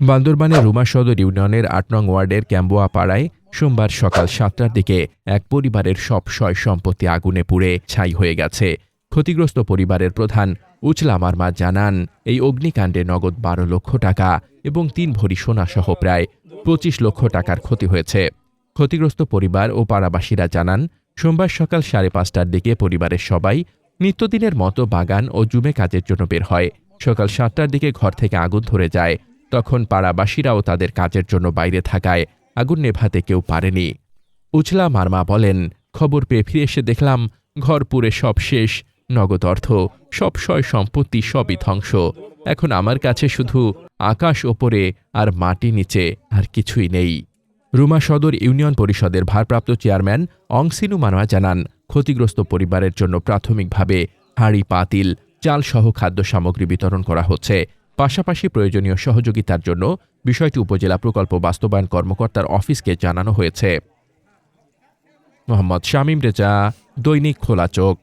বান্দরবানের রুমা সদর ইউনিয়নের আট নং ওয়ার্ডের ক্যাম্বোয়া পাড়ায় সোমবার সকাল সাতটার দিকে এক পরিবারের সব সয় সম্পত্তি আগুনে পুড়ে ছাই হয়ে গেছে। ক্ষতিগ্রস্ত পরিবারের প্রধান উচলা মার্মা জানান, এই অগ্নিকাণ্ডে নগদ বারো লক্ষ টাকা এবং তিন ভরি সোনাসহ প্রায় পঁচিশ লক্ষ টাকার ক্ষতি হয়েছে। ক্ষতিগ্রস্ত পরিবার ও পাড়াবাসীরা জানান, সোমবার সকাল সাড়ে পাঁচটার দিকে পরিবারের সবাই নিত্যদিনের মতো বাগান ও জুমে কাজের জন্য বের হয়। সকাল সাতটার দিকে ঘর থেকে আগুন ধরে যায়। তখন পাড়াবাসীরাও তাদের কাজের জন্য বাইরে থাকায় আগুন নেভাতে কেউ পারেনি। উজলা মার্মা বলেন, খবর পেয়ে ফিরে এসে দেখলাম, ঘর পুরে সব শেষ, নগদ অর্থ, সব সয় সম্পত্তি সবই ধ্বংস। এখন আমার কাছে শুধু আকাশ ওপরে আর মাটি নিচে আর কিছুই নেই। রুমা সদর ইউনিয়ন পরিষদের ভারপ্রাপ্ত চেয়ারম্যান অংসিনু মানোয়া জানান, ক্ষতিগ্রস্ত পরিবারের জন্য প্রাথমিকভাবে হাঁড়ি, পাতিল, চালসহ খাদ্য সামগ্রী বিতরণ করা হচ্ছে। পাশাপাশি প্রয়োজনীয় সহযোগিতার জন্য বিষয়টি উপজেলা প্রকল্প বাস্তবায়ন কর্মকর্তার অফিসকে জানানো হয়েছে। মোহাম্মদ শামীম রেজা, দৈনিক খোলা চোখ।